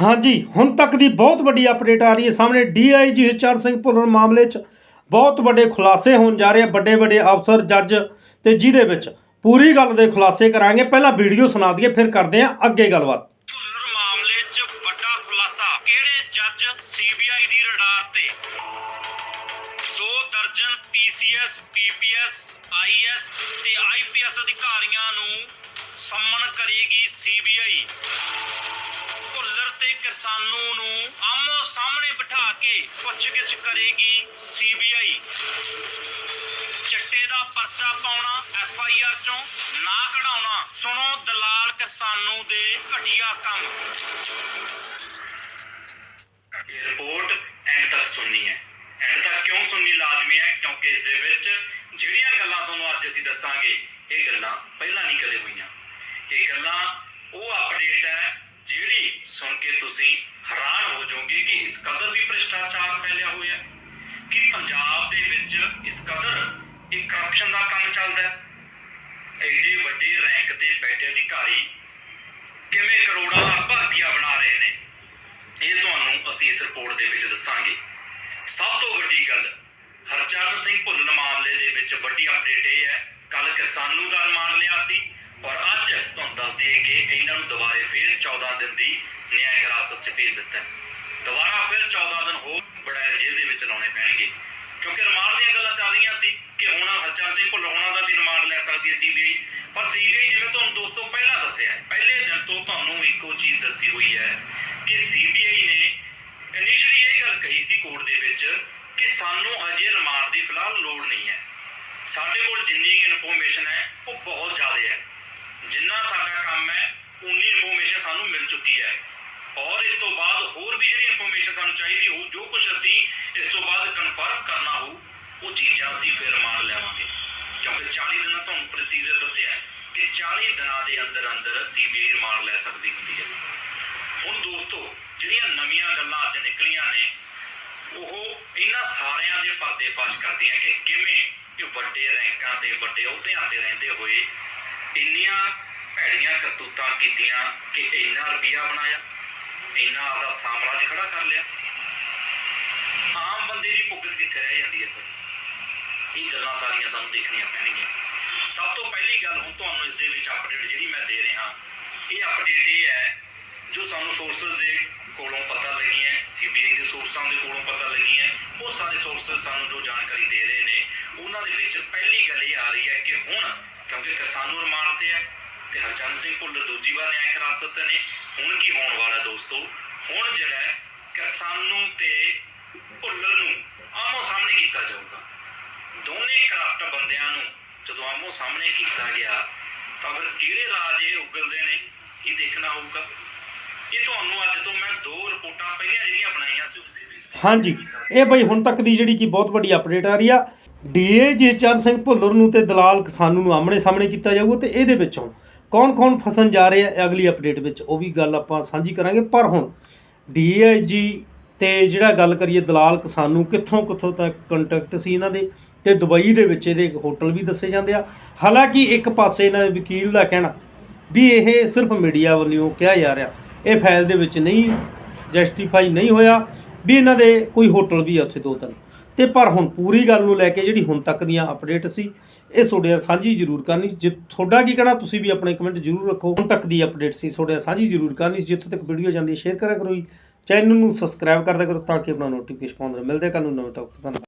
ਹਾਂਜੀ, ਹੁਣ ਤੱਕ ਦੀ ਬਹੁਤ ਵੱਡੀ ਅਪਡੇਟ ਆ ਰਹੀ ਹੈ ਸਾਹਮਣੇ ਡੀਆਈਜੀ ਹਰਚਰਨ ਸਿੰਘ ਭੁੱਲਰ ਮਾਮਲੇ 'ਚ ਬਹੁਤ ਵੱਡੇ ਖੁਲਾਸੇ ਹੋਣ ਜਾ ਰਹੇ ਆ, ਵੱਡੇ ਵੱਡੇ ਅਫਸਰ, ਜੱਜ ਤੇ ਜਿਹਦੇ ਵਿੱਚ ਪੂਰੀ ਗੱਲ ਦੇ ਖੁਲਾਸੇ ਕਰਾਂਗੇ। ਪਹਿਲਾਂ ਵੀਡੀਓ ਸੁਣਾ ਦਈਏ, ਫਿਰ ਕਰਦੇ ਆ ਅੱਗੇ ਗੱਲਬਾਤ। ਭੁੱਲਰ ਮਾਮਲੇ 'ਚ ਵੱਡਾ ਖੁਲਾਸਾ। ਕਿਹੜੇ ਜੱਜ ਸੀਬੀਆਈ ਦੀ ਰਡਾਰ ਤੇ? ਦੋ ਦਰਜਨ ਪੀਸੀਐਸ ਪੀਪੀਐਸ ਆਈਐਸ ਤੇ ਆਈਪੀਐਸ ਅਧਿਕਾਰੀਆਂ ਨੂੰ ਸੰਮਨ ਕਰੇਗੀ ਸੀਬੀਆਈ ਭੁੱਲਰ ਨੂੰ ਆਮੋ ਸਾਹਮਣੇ ਬਿਠਾ ਕੇ ਪੁੱਛਗਿੱਛ ਕਰੇਗੀ ਸੀਬੀਆਈ ਚੱਟੇ ਦਾ ਪਰਚਾ ਪਾਉਣਾ ਐਫ ਆਈ ਆਰ ਚੋਂ ਨਾ ਕਢਾਉਣਾ, ਸੁਣੋ ਦਲਾਲ ਕਿਸਾਨੂ ਦੇ ਘਟੀਆ ਕੰਮ। ਇਹ ਰਿਪੋਰਟ ਐਂਡ ਤੱਕ ਸੁਣਨੀ ਹੈ। ਐਂਡ ਤੱਕ ਕਿਉਂ ਸੁਣਨੀ ਲਾਜ਼ਮੀ ਹੈ? ਕਿਉਂਕਿ ਇਸ ਦੇ ਵਿੱਚ ਜਿਹੜੀਆਂ ਗੱਲਾਂ ਤੁਹਾਨੂੰ ਅੱਜ ਅਸੀਂ ਦੱਸਾਂਗੇ, ਇਹ ਗੱਲਾਂ ਪਹਿਲਾਂ ਨਹੀਂ ਕਦੇ ਹੋਈਆਂ। ਇਹ ਗੱਲਾਂ ਉਹ ਅਪਡੇਟ ਹੈ ਜਿਹੜੀ ਸੁਣ ਕੇ ਤੁਸੀਂ ਹੈਰਾਨ ਹੋ ਜਾਓਗੇ ਕਿ ਇਸ ਕਦਰ ਵੀ ਭ੍ਰਿਸ਼ਟਾਚਾਰ ਫੈਲਿਆ ਹੋਇਆ ਹੈ। ਕਿ ਪੰਜਾਬ ਦੇ ਵਿੱਚ ਇਸ ਕਦਰ ਇੱਕ ਕਰਪਸ਼ਨ ਦਾ ਕੰਮ ਚੱਲਦਾ ਹੈ? ਐਡੇ ਵੱਡੇ ਰੈਂਕ ਤੇ ਬੈਠੇ ਅਧਿਕਾਰੀ ਕਿਵੇਂ ਕਰੋੜਾਂ ਅਰਬਾਂ ਰੁਪਈਆ ਬਣਾ ਰਹੇ ਨੇ? ਇਹ ਤੁਹਾਨੂੰ ਅਸੀਂ ਇਸ ਰਿਪੋਰਟ ਦੇ ਵਿੱਚ ਦੱਸਾਂਗੇ। ਸਭ ਤੋਂ ਵੱਡੀ ਗੱਲ, ਹਰਚਰਨ ਸਿੰਘ ਭੁੱਲਰ ਮਾਮਲੇ ਦੇ ਵਿੱਚ ਵੱਡੀ ਅਪਡੇਟ ਇਹ ਹੈ। ਕੱਲ ਕਿਸਾਨੂ ਦਾ ਰਿਮਾਂਡ ਲਿਆ ਸੀ ਔਰ ਅੱਜ ਤੁਹਾਨੂੰ ਦੱਸ ਇਹਨਾਂ ਨੂੰ ਦੁਬਾਰੇ ਫੇਰ 14 ਦਿਨ ਦੀ ਨਿਆਂ ਹਿਰਾਸਤ 'ਚ ਭੇਜ ਦਿੱਤਾ। ਦੁਬਾਰਾ ਫਿਰ 14 ਦਿਨ ਹੋਰ ਬੜਾ ਜੇਲ੍ਹ ਦੇ ਵਿੱਚ ਲਾਉਣੇ ਪੈਣਗੇ। ਕਿਉਂਕਿ ਰਿਮਾਂਡ ਦੀਆਂ ਗੱਲਾਂ ਚੱਲ ਰਹੀਆਂ ਸੀ ਕਿ ਹੁਣ ਹਰਚਰਨ ਸਿੰਘ ਭੁੱਲਰ ਹੋਣਾ ਦਾ ਵੀ ਰਿਮਾਂਡ ਲੈ ਸਕਦੀ ਹੈ ਸੀਬੀਆਈ ਪਰ ਸੀਬੀਆਈ ਜਿਵੇਂ ਤੁਹਾਨੂੰ ਦੋਸਤੋ ਪਹਿਲਾਂ ਦੱਸਿਆ ਪਹਿਲੇ ਦਿਨ ਤੋਂ ਤੁਹਾਨੂੰ ਇੱਕੋ ਚੀਜ਼ ਦੱਸੀ ਹੋਈ ਹੈ ਕਿ ਸੀਬੀਆਈ ਨੇ ਇਨੀਸ਼ੀਅਲੀ ਇਹ ਗੱਲ ਕਹੀ ਸੀ ਕੋਰਟ ਦੇ ਵਿੱਚ ਕਿ ਸਾਨੂੰ ਅਜੇ ਰਿਮਾਂਡ ਦੀ ਫਿਲਹਾਲ ਲੋੜ ਨਹੀਂ ਹੈ। ਸਾਡੇ ਕੋਲ ਜਿੰਨੀ ਕਿ ਇਨਫੋਰਮੇਸ਼ਨ ਹੈ, ਉਹ ਬਹੁਤ ਜ਼ਿਆਦਾ ਹੈ ਜਿੰਨਾ ਸਾਡਾ ਕੰਮ ਹੈ ਉਨੀ ਇਨਫੋਰਮੇਸ਼ਨ ਸਾਨੂੰ ਮਿਲ ਚੁੱਕੀ ਹੈ। ਔਰ ਇਸ ਤੋਂ ਬਾਅਦ ਹੋਰ ਵੀ ਜਿਹੜੀ ਇਨਫੋਰਮੇਸ਼ਨ ਸਾਨੂੰ ਚਾਹੀਦੀ ਹੋਊ, ਜੋ ਕੁਝ ਅਸੀਂ ਇਸ ਤੋਂ ਬਾਅਦ ਕਨਫਰਮ ਕਰਨਾ ਹੋਊ, ਉਹ ਚੀਜ਼ਾਂ ਅਸੀਂ ਫਿਰ ਰਿਮਾਂਡ ਲੈਵਾਂਗੇ ਕਿਉਂਕਿ 40 ਦਿਨਾਂ ਤੁਹਾਨੂੰ ਪ੍ਰੋਸੀਜਰ ਦੱਸਿਆ ਕਿ 40 ਦਿਨਾਂ ਦੇ ਅੰਦਰ ਅੰਦਰ ਸੀਬੀਆਈ ਰਿਮਾਂਡ ਲੈ ਸਕਦੀ ਹੁੰਦੀ ਹੈ। ਹੁਣ ਦੋਸਤੋ, ਜਿਹੜੀਆਂ ਨਵੀਆਂ ਗੱਲਾਂ ਅੱਜ ਨਿਕਲੀਆਂ ਨੇ, ਉਹ ਇਹਨਾਂ ਸਾਰਿਆਂ ਦੇ ਪਰਦੇ ਪਾਸ਼ ਕਰਦੀਆਂ ਕਿ ਕਿਵੇਂ ਇਹ ਵੱਡੇ ਰੈਂਕਾਂ ਤੇ ਵੱਡੇ ਅਹੁਦਿਆਂ ਤੇ ਰਹਿੰਦੇ ਹੋਏ ਇੰਨੀਆਂ ਭੈੜੀਆਂ ਕਰਤੂਤਾਂ ਕੀਤੀਆਂ ਕਿ ਇੰਨਾ ਰੁਪਈਆ ਬਣਾਇਆ, ਇੰਨਾ ਆਪਦਾ ਸਾਮਰਾਜ ਖੜਾ ਕਰ ਲਿਆ। ਆਮ ਬੰਦੇ ਦੀ ਪੁੱਗਤ ਕਿੱਥੇ ਰਹਿ ਜਾਂਦੀ ਹੈ ਫਿਰ? ਇਹ ਗੱਲਾਂ ਸਾਰੀਆਂ ਸਾਨੂੰ ਦੇਖਣੀਆਂ ਪੈਣਗੀਆਂ। ਸਭ ਤੋਂ ਪਹਿਲੀ ਗੱਲ ਹੁਣ ਤੁਹਾਨੂੰ ਇਸ ਦੇ ਵਿੱਚ ਅਪਡੇਟ ਜਿਹੜੀ ਮੈਂ ਦੇ ਰਿਹਾ, ਇਹ ਅਪਡੇਟ ਇਹ ਹੈ, ਜੋ ਸਾਨੂੰ ਸੋਰਸਸ ਦੇ ਕੋਲੋਂ ਪਤਾ ਲੱਗੀ ਹੈ ਸੀਬੀਆਈ ਦੇ ਸੋਰਸਾਂ ਦੇ ਕੋਲੋਂ ਪਤਾ ਲੱਗੀ ਹੈ, ਉਹ ਸਾਰੇ ਸੋਰਸਸ ਸਾਨੂੰ ਜੋ ਜਾਣਕਾਰੀ ਦੇ ਰਹੇ ਨੇ, ਉਹਨਾਂ ਦੇ ਵਿੱਚ ਪਹਿਲੀ ਗੱਲ ਇਹ ਆ ਰਹੀ ਹੈ ਕਿ ਹੁਣ, ਕਿਉਂਕਿ ਕਿਸਾਨੂ ਰਿਮਾਂਡ ਤੇ ਹੈ ਤੇ ਹਰਚੰਦ ਸਿੰਘ ਭੁੱਲਰ ਦੂਜੀ ਵਾਰ ਨਿਆਂ ਹਿਰਾਸਤ ਨੇ। ਹੁਣ ਕੀ ਹੋਣ ਵਾਲਾ ਦੋਸਤੋ? ਹੁਣ ਜਿਹੜਾ ਹੈ ਕਿਸਾਨੂ ਤੇ ਭੁੱਲਰ ਨੂੰ ਆਮੋ ਸਾਹਮਣੇ ਕੀਤਾ ਜਾਊਗਾ। ਦੋਨੇ ਕਰਪਟ ਬੰਦਿਆਂ ਨੂੰ ਜਦੋਂ ਆਮੋ ਸਾਹਮਣੇ ਕੀਤਾ ਗਿਆ ਤਾਂ ਫਿਰ ਕਿਹੜੇ ਰਾਜ ਇਹ ਉਗਲਦੇ ਨੇ? ਇਹ ਦੇਖਣਾ ਹੋਊਗਾ। ਇਹ ਤੁਹਾਨੂੰ ਅੱਜ ਤੋਂ ਮੈਂ ਦੋ ਰਿਪੋਰਟਾਂ ਪਹਿਲਾਂ ਜਿਹੜੀਆਂ ਬਣਾਈਆਂ ਸੀ ਉਸ ਦੇ ਵਿੱਚ ਹਾਂਜੀ। ਇਹ ਬਈ ਹੁਣ ਤੱਕ ਦੀ ਜਿਹੜੀ ਕਿ ਬਹੁਤ ਵੱਡੀ ਅਪਡੇਟ ਆ ਰਹੀ ਆ। ਡੀਏਜੀ ਚਰਨ ਸਿੰਘ ਭੁੱਲਰ ਨੂੰ ਤੇ ਦਲਾਲ ਕਿਸਾਨੂ ਨੂੰ ਆਮਣੇ ਸਾਹਮਣੇ ਕੀਤਾ ਜਾਊਗਾ ਤੇ ਇਹਦੇ ਵਿੱਚੋਂ ਕੌਣ-ਕੌਣ ਫਸਣ ਜਾ ਰਹੇ ਆ ਅਗਲੀ ਅਪਡੇਟ ਵਿੱਚ, ਉਹ ਵੀ ਗੱਲ ਆਪਾਂ ਸਾਂਝੀ ਕਰਾਂਗੇ। ਪਰ ਹੁਣ ਡੀਆਈਜੀ ਤੇ ਜਿਹੜਾ ਗੱਲ ਕਰੀਏ ਦਲਾਲ ਕਿਸਾਨੂ, ਕਿੱਥੋਂ ਕਿੱਥੋਂ ਤੱਕ ਕੰਟੈਕਟ ਸੀ ਇਹਨਾਂ ਦੇ? ਤੇ ਦੁਬਈ ਦੇ ਵਿੱਚ ਇਹਦੇ ਹੋਟਲ ਵੀ ਦੱਸੇ ਜਾਂਦੇ ਆ। ਹਾਲਾਂਕਿ ਇੱਕ ਪਾਸੇ ਇਹਨਾਂ ਦੇ ਵਕੀਲ ਦਾ ਕਹਿਣਾ ਵੀ ਇਹ ਸਿਰਫ ਮੀਡੀਆ ਵੱਲੋਂ ਕਿਹਾ ਜਾ ਰਿਹਾ। ਇਹ ਫਾਈਲ ਦੇ ਵਿੱਚ ਨਹੀਂ ਜਸਟੀਫਾਈ ਨਹੀਂ ਹੋਇਆ ਵੀ ਇਹਨਾਂ ਦੇ ਕੋਈ ਹੋਟਲ ਵੀ ਆ ਉੱਥੇ ਦੋ ਤਿੰਨ। ਤੇ ਪਰ ਹੁਣ ਪੂਰੀ ਗੱਲ ਨੂੰ ਲੈ ਕੇ ਜਿਹੜੀ ਹੁਣ ਤੱਕ ਦੀਆਂ ਅਪਡੇਟ ਸੀ, ਇਹ ਤੁਹਾਡੇ ਨਾਲ ਸਾਂਝੀ ਜ਼ਰੂਰ ਕਰਨੀ ਜੇ ਤੁਹਾਡਾ ਕੀ ਕਹਿਣਾ, ਤੁਸੀਂ ਵੀ ਆਪਣੇ ਕਮੈਂਟ ਜ਼ਰੂਰ ਰੱਖੋ। ਹੁਣ ਤੱਕ ਦੀ ਅਪਡੇਟ ਸੀ, ਤੁਹਾਡੇ ਨਾਲ ਸਾਂਝੀ ਜ਼ਰੂਰ ਕਰਨੀ ਜਿੱਥੋਂ ਤੱਕ ਵੀਡੀਓ ਜਾਂਦੀ ਹੈ ਸ਼ੇਅਰ ਕਰਿਆ ਕਰੋ ਜੀ। ਚੈਨਲ ਨੂੰ ਸਬਸਕ੍ਰਾਈਬ ਕਰਦਾ ਕਰੋ ਤਾਂ ਕਿ ਆਪਣਾ ਨੋਟੀਫਿਕੇਸ਼ਨ ਪਾਉਂਦੇ ਰਹੇ ਮਿਲਦੇ ਕੱਲ ਨੂੰ ਨਵੇਂ ਟੌਪਿਕ ਧੰਨਵਾਦ।